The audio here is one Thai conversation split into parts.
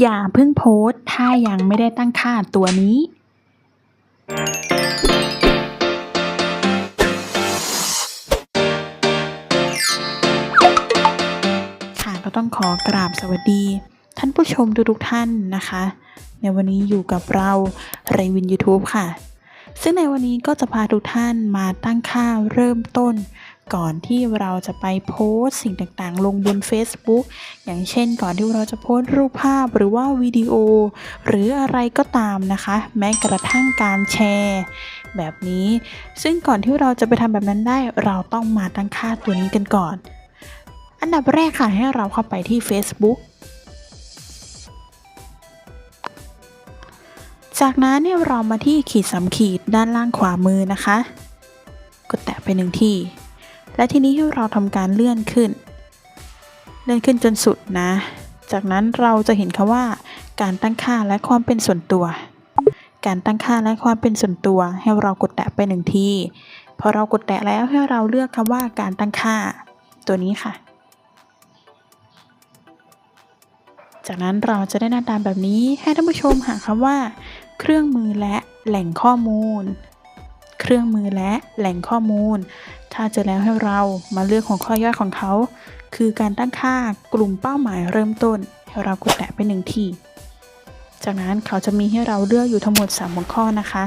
อย่าเพิ่งโพสต์ถ้ายังไม่ได้ตั้งค่าตัวนี้ ค่ะก็ต้องขอกราบสวัสดี ท่านผู้ชมทุกๆท่านนะคะ ในวันนี้อยู่กับเราเรวิน YouTube ค่ะ ซึ่งในวันนี้ก็จะพาทุกท่านมาตั้งค่าเริ่มต้น ก่อนที่เราจะไปโพสสิ่งต่างๆ ลงบน Facebook อย่างเช่นก่อนที่เราจะโพสรูปภาพหรือว่าวิดีโอ หรืออะไรก็ตามนะคะ แม้กระทั่งการแชร์ แบบนี้ ซึ่งก่อนที่เราจะไปทำแบบนั้นได้เราต้องมาตั้งค่าตัวนี้กันก่อน อันดับแรกค่ะให้เราเข้าไปที่ Facebook จากนั้นเนี่ยเรามาที่ขีดสามขีดด้านล่างขวามือนะคะ กดแตะไปหนึ่งที่ และทีนี้ให้เราทำการเลื่อนขึ้น เลื่อนขึ้นจนสุดนะ จากนั้นเราจะเห็นคำว่า การตั้งค่าและความเป็นส่วนตัว การตั้งค่าและความเป็นส่วนตัว ให้เรากดแตะไปหนึ่งทีพอเรากดแตะแล้วให้เราเลือกคำว่าการตั้งค่า ตัวนี้ค่ะ จากนั้นเราจะได้หน้าตาแบบนี้ให้ท่านผู้ชมหาคำว่า เครื่องมือและแหล่งข้อมูล เครื่องมือและแหล่งข้อมูล ถ้าเจอแล้วให้เรามาเลือกของข้อย่อยของเขา คือการตั้งค่ากลุ่มเป้าหมายเริ่มต้น ให้เรากดแตะไปหนึ่งที จากนั้นเขาจะมีให้เราเลือกอยู่ทั้งหมด 3 หัวข้อนะคะ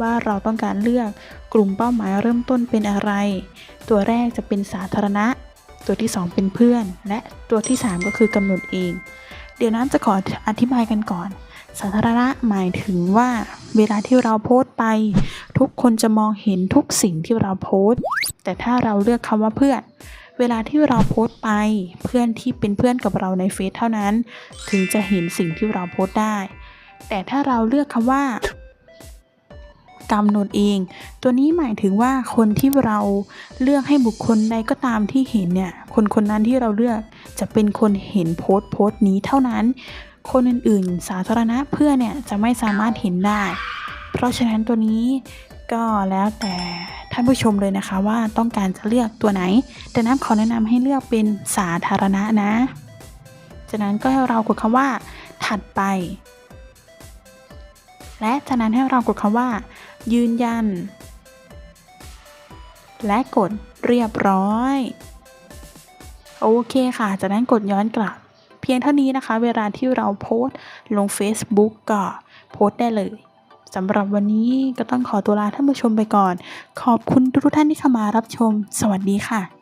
ว่าเราต้องการเลือกกลุ่มเป้าหมายเริ่มต้นเป็นอะไร ตัวแรกจะเป็นสาธารณะ ตัวที่ 2 เป็นเพื่อน และตัวที่ 3 ก็คือกำหนดเอง เดี๋ยวนั้นจะขออธิบายกันก่อน สาธารณะหมายถึงว่า เวลาที่เราโพสต์ไป ทุกคนจะมองเห็นทุกสิ่งที่เราโพสต์แต่ถ้าเราเลือกคำว่าเพื่อนเวลาที่เราโพสต์ไปเพื่อนที่เป็นเพื่อนกับเราในเฟซเท่านั้น ถึงจะเห็นสิ่งที่เราโพสต์ได้ แต่ถ้าเราเลือกคำว่ากำหนดเอง ตัวนี้หมายถึงว่าคนที่เราเลือกให้บุคคลใดก็ตามที่เห็นเนี่ยคนคนนั้นที่เราเลือกจะเป็นคนเห็นโพสต์โพสต์นี้เท่านั้น คนอื่นๆ สาธารณะเพื่อนเนี่ยจะไม่สามารถเห็นได้ เพราะฉะนั้นตัวนี้ก็แล้วแต่ท่านผู้ชมเลยนะคะว่าต้องการจะเลือกตัวไหน แต่น้ำขอแนะนำให้เลือกเป็นสาธารณะนะ จากนั้นก็ให้เรากดคำว่า ถัดไป และจากนั้นให้เรากดคำว่า ยืนยัน และกดเรียบร้อย โอเคค่ะ จากนั้นกดย้อนกลับ พียงเท่านี้นะคะ เวลาที่เราโพสต์ลง Facebook ก็โพสต์ได้เลยสำหรับวันนี้ก็ต้องขอตัวลาท่านผู้ชมไปก่อน ขอบคุณทุกท่านที่เข้ามารับชม สวัสดีค่ะ